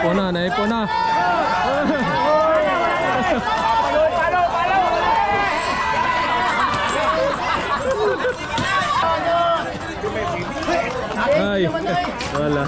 Naipon na, naipon na. Ay, wala.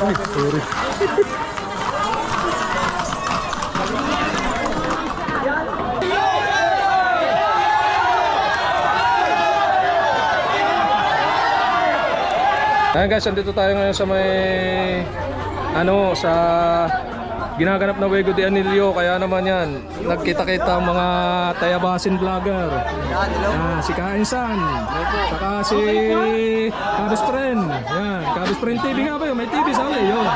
Ay, sorry. Ayan guys, andito tayo ngayon sa may ano sa ginaganap na Wego de Anilio. Kaya naman yan nagkita-kita ang mga tayabasin vlogger. Yan, si Kainsan saka si Kabis Friend. Yan, Kabis Friend TV nga ba yun? may TV sa amin yun.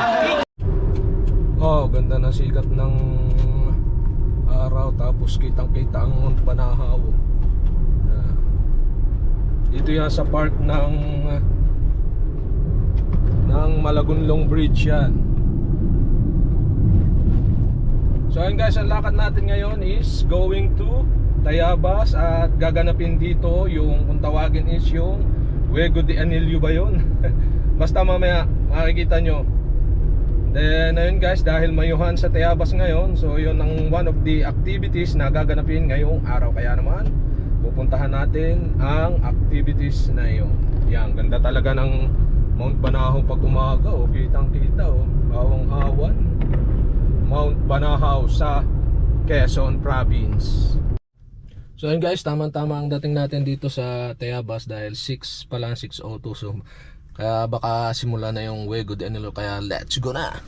Oh ganda na sikat ng araw tapos kitang kita ang Yan. dito yan sa park ng ng Malagunlong Bridge yan. So ayun guys, ang lakad natin ngayon is going to Tayabas at gaganapin dito yung kung tawagin is yung Huego de Anillo ba yun? Basta mamaya makikita nyo. Then ayun guys, dahil mayuhan sa Tayabas ngayon So yun ang one of the activities na gaganapin ngayong araw. Kaya naman pupuntahan natin ang activities na yun. Yan, ganda talaga ng Mount Banahaw pag umaga oh, Kitang kita oh, bawang hawan Mount Banahaw sa Quezon Province. So ayun guys, tamang-tama ang dating natin dito sa Tayabas dahil 6 pa lang 6.02 so kaya baka simula na yung Wego de Anilo kaya let's go na.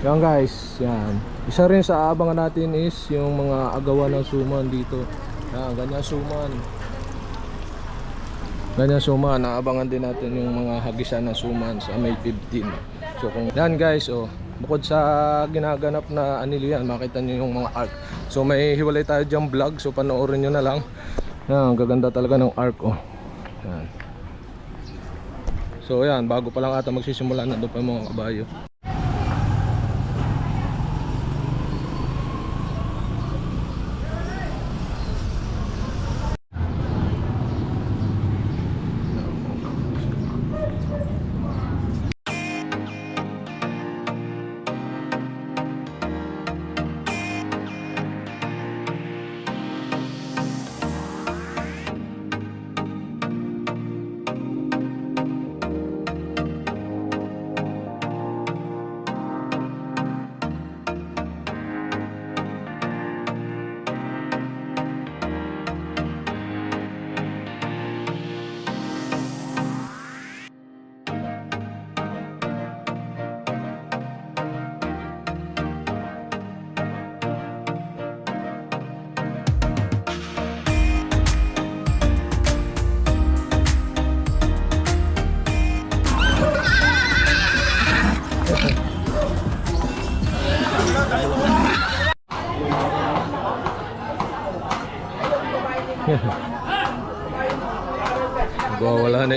Yan guys, yan. Isa rin sa abangan natin is yung mga agawan ng suman dito. Yan, ganyan suman. Ganyan suman, naabangan din natin yung mga hagisan ng suman sa May 15. So kung yan guys, oh, bukod sa ginaganap na anilo yan, makita nyo yung mga arc. So may hiwalay tayo dyan vlog, so panoorin nyo na lang. Yan, gaganda talaga ng arc, oh. Yan. So yan, bago pa lang ata magsisimula na doon pa mga kabayo.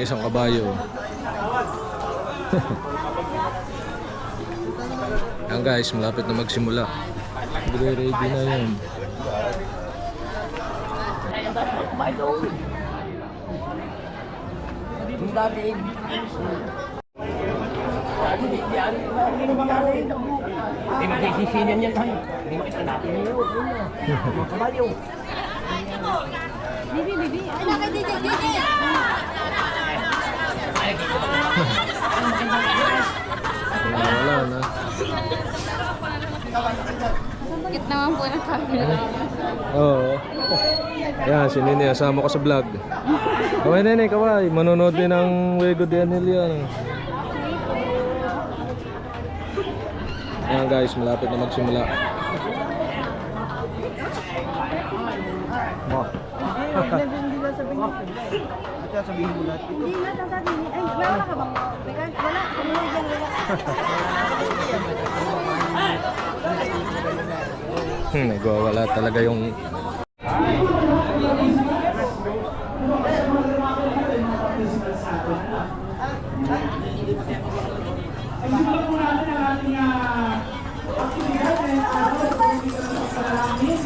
Isang kabayo. Yan guys, malapit na magsimula. Ready na yan. Hindi magsisisinan yan tayo. Hindi makita natin yun. Mga kabayo. Bibi, bibi. Ay, DJ, DJ. Wala na. Bakit naman po ng camera? Oo. Yan, si Nini, asama ko sa vlog. Kaway Nini, kaway. Manonood din ng Wego de Anilio. Ano. Yan guys, malapit na magsimula. Wow. Hindi na, sasabihin. Ay, wala ka bang? Wala, wala. Wala. Hmm, nagwawala talaga yung Simulan po natin ang ating uh, activity natin para sa pagkakita sa salamin.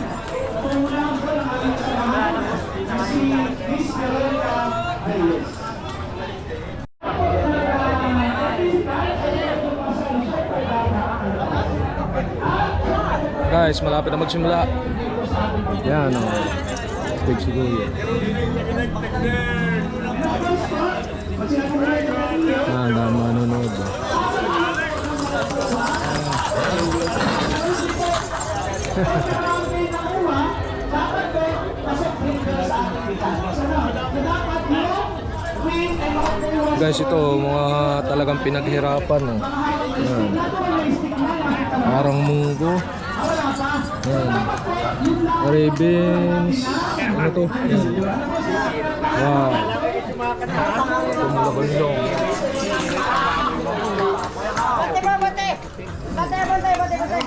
Magsimula. Yan o. Oh. Stage siguro. Ah, dami manonood. oh. Guys, ito mga talagang pinaghirapan. Oh. Yan. Parang munggo. Yan. Ribbons. Ano to? Wow. Tumulabandong. Bate ba, bate? Bate, bate, bate, bate.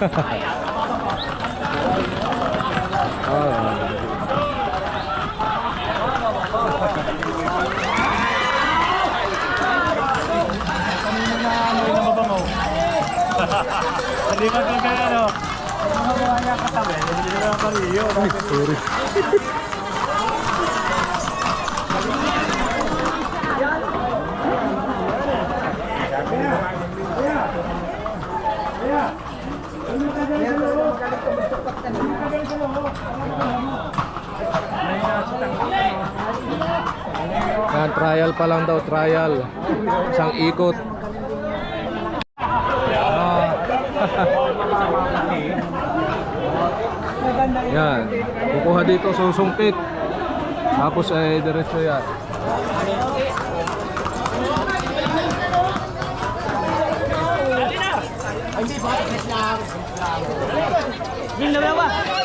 Ah. Hindi kung kaya ano. Ang mga niya katabi, hindi na kaliyo. Ay, sorry. Trial pa lang daw, trial. Isang ikot. dito susumpit. Tapos ay diretso yan. Hindi ba? Hindi na ba?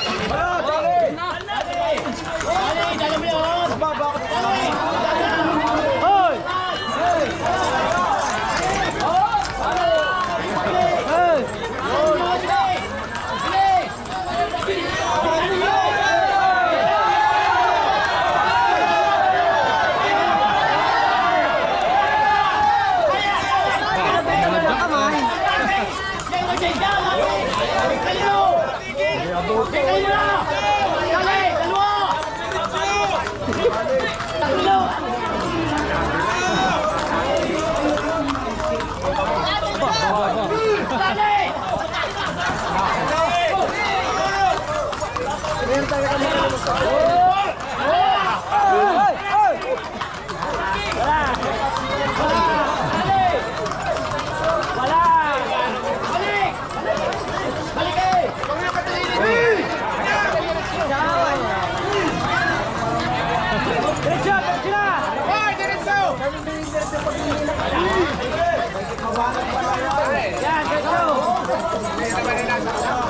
Yan, let's go!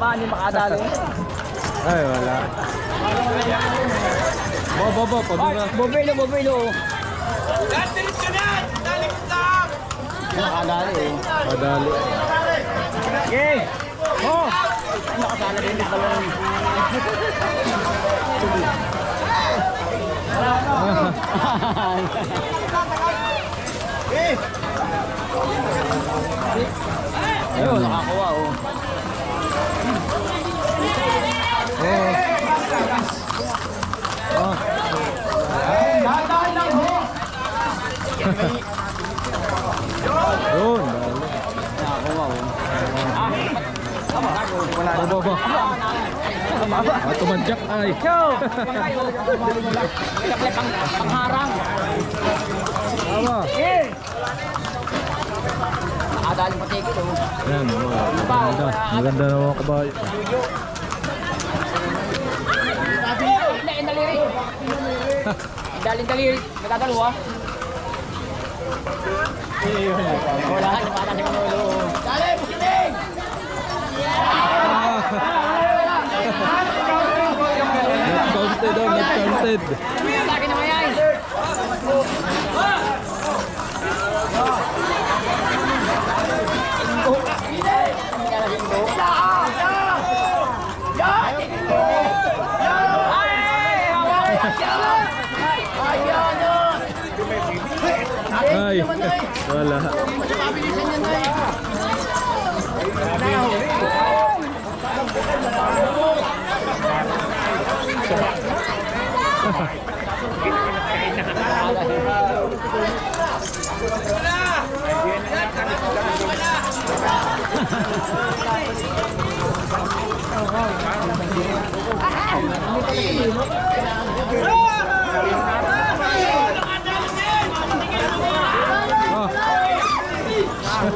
Mababa, hindi makadali. Ay, wala. Bo, bo, bo, pabunga. Bobilo, bobilo. Hindi makadali eh. Madali. Okay. Oh! Nakasala din yung balon. Ayun, nakakuha oh. Yun, dali. Nakakuha oh. Bo, bo, bo. Ah, tumadyak ay. Pangharang. Tama. Nakadali pa ticket oh. Yan, oh, maganda. Maganda na mga kabayo. Hindi, indaliri. Daling daliri. Nagdadalawa. Wala ka, napatan si Manolo. Dali, musiling! Not counted oh, not counted. Lagi naman yan. Ay, wala.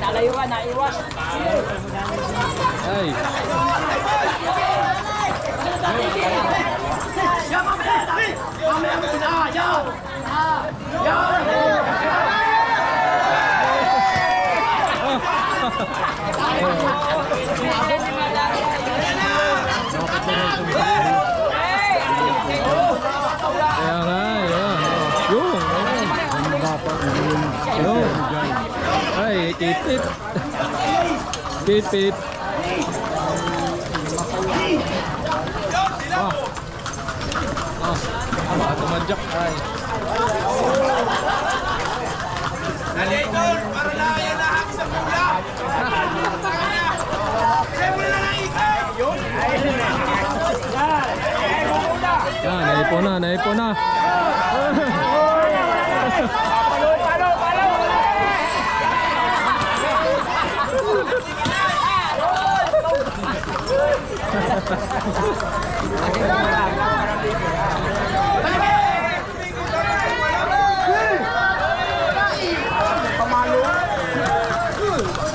Nalayuan, naiwas. Ay. Kaya nga, yun. Yung, yun. Yun. Ay, itit. Pit, pit. Ah. Ah, tumadyak. Ay. Yan, naipo na, naipo na. Ba,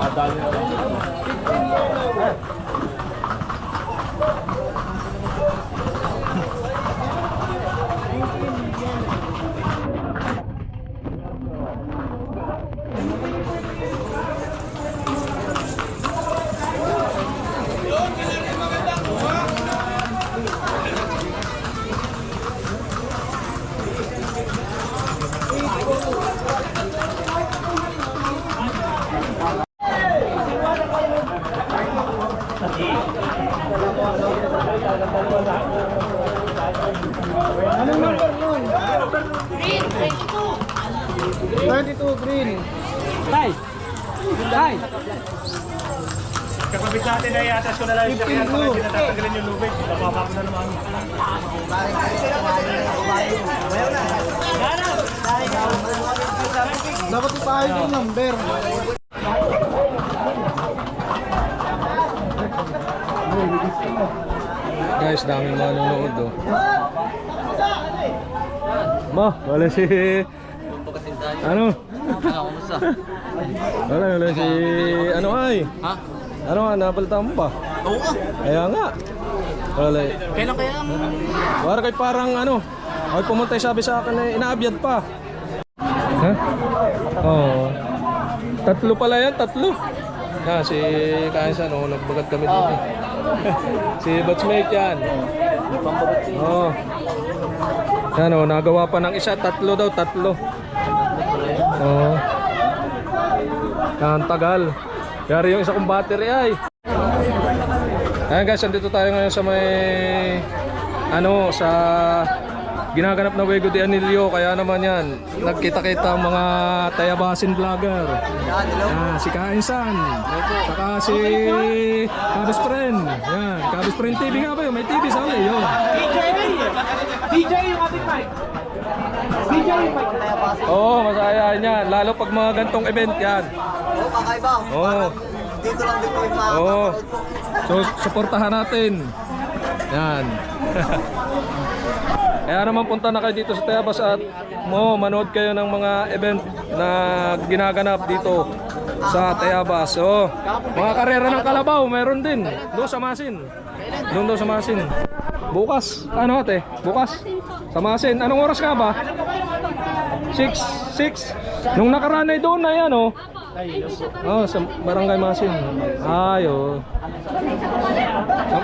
Adali na lang. Kapabit natin ay atas ko na lang yung sakyan para hindi natatanggalin yung lubid. Bababa ko na naman. Dapat ipahid yung number. Guys, daming manonood oh. Ma, wala si... Ano? Wala, wala si... Ano ay? Ha? Ano nga, napalitan mo ba? Oo nga. Kaya nga. Wala. Kailan kaya ang... Para kay parang ano, ay pumunta sabi sa akin eh, inaabyad pa. Ha? Oo. Tatlo pala yan, tatlo. Ha, si Kainsa, no, nagbagat kami dito. si batchmate yan. Oo. Yan o, nagawa pa ng isa, tatlo daw, tatlo. Oo. Yan, tagal. Yari yung isa kong battery ay. Ayan guys, andito tayo ngayon sa may ano sa ginaganap na Wego de Anilio kaya naman yan nagkita-kita ang mga tayabasin vlogger yan, si Kainsan saka si Kabis Friend yan, Kabis Friend TV nga ba yun? may TV sa yun DJ yung ating mic. Yung. Oo, masaya yan lalo pag mga gantong event yan Oo, kakaiba. Oo. Dito lang din kami mga Oo. So, suportahan natin. Yan. Kaya naman punta na kayo dito sa Tayabas at mo manood kayo ng mga event na ginaganap dito sa Tayabas. So, mga karera ng Kalabaw, meron din. Doon sa Masin. Doon daw sa Masin. Bukas. Ano ate? Bukas. Sa Masin. Anong oras ka ba? 6. 6. Nung nakaraan ay doon na yan oh. Oh, sa Barangay Masin. Ay, oh. Sa,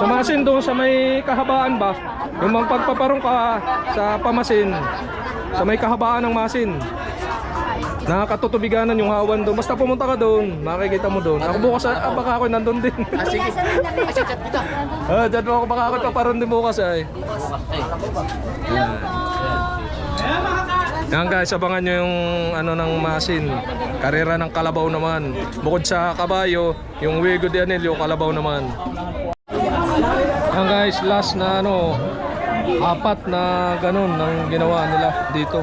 sa Masin doon sa may kahabaan ba? Yung magpagpaparong ka sa Pamasin, sa may kahabaan ng Masin. Nakakatutubiganan yung hawan doon. Basta pumunta ka doon, makikita mo doon. Ako bukas, ah, baka ako nandun din. Ah, sige. Ah, chat kita. ah, dyan ako, baka ako paparoon din bukas ay. Yan guys, abangan nyo yung ano ng masin. Karera ng kalabaw naman. Bukod sa kabayo, yung Wego de Anilio, kalabaw naman. Yan guys, last na ano, apat na ganun ang ginawa nila dito.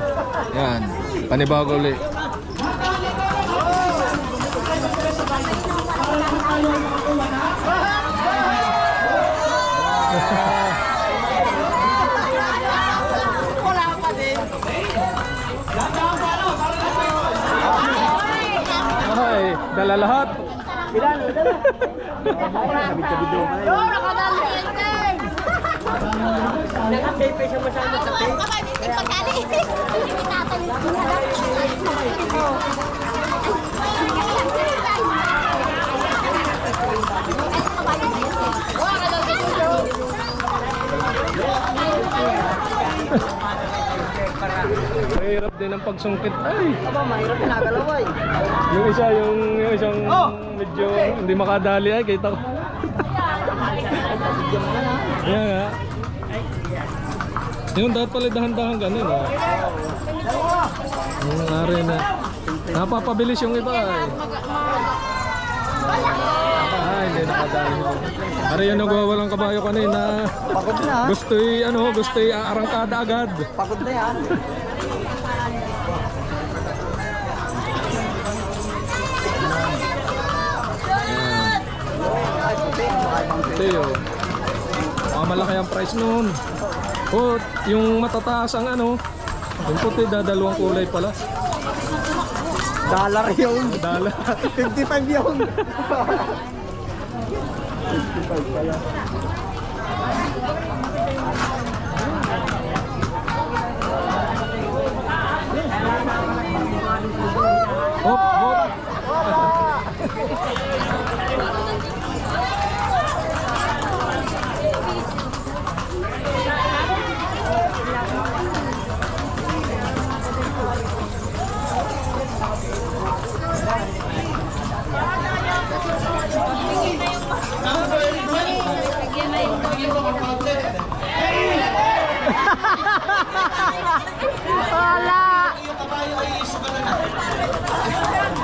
Yan, panibago ulit. Dala lahat. Nakapepe siya masyado sa tape. Mahirap din ang pagsungkit. Ay, Aba, mahirap na nagalaway. yung isa, yung, yung isang medyo hindi makadali ay, kita ko. Yan nga. Yun, dapat pala dahan-dahan ganun. Oh. Yung ari na. Napapabilis yung iba ay. Ah, hindi nakadali. Ari yung nagwawalang kabayo kanina. Pagod na. Gusto'y ano, gusto'y arangkada agad. Pagod na yan. Yun. Baka malaki ang price noon. Oh, yung matataas ang ano. Yung puti, dadalawang kulay pala. Dollar yun. Dala. 55 yun. Hop, hop.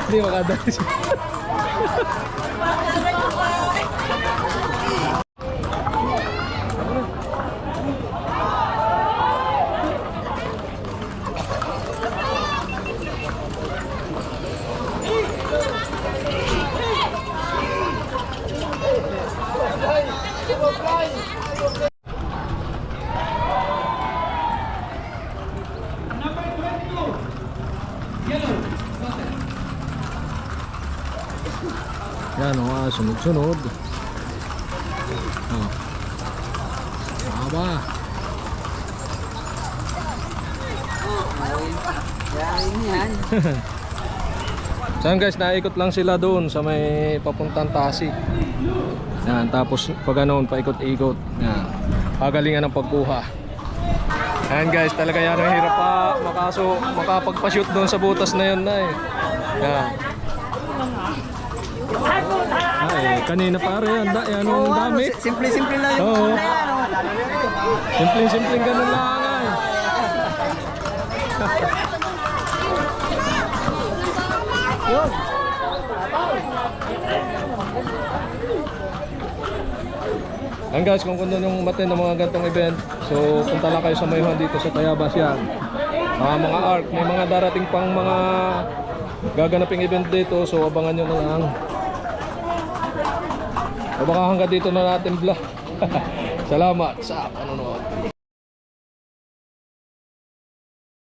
Hindi makadali siya. Yan sunod-sunod. Oh. Aba. Saan guys, naikot lang sila doon sa may papuntang Tasi. Yan, tapos pag ano, paikot-ikot. Yan. Pagalingan ng pagkuha. Yan guys, talaga yan ang hirap pa makaso, makapagpa-shoot doon sa butas na yun na eh. Yan. Ay, kanina pare yan, da, yan ang dami. Simple-simple lang yung Oo. ano oh. Simpleng-simpleng ganun lang ay. Yan guys, kung kundo yung matin ng mga gantong event, so punta lang kayo sa Mayuhan dito sa Tayabas yan. Mga mga ARC, may mga darating pang mga gaganaping event dito, so abangan nyo na lang. O baka hanggang dito na natin vlog. Salamat sa panonood.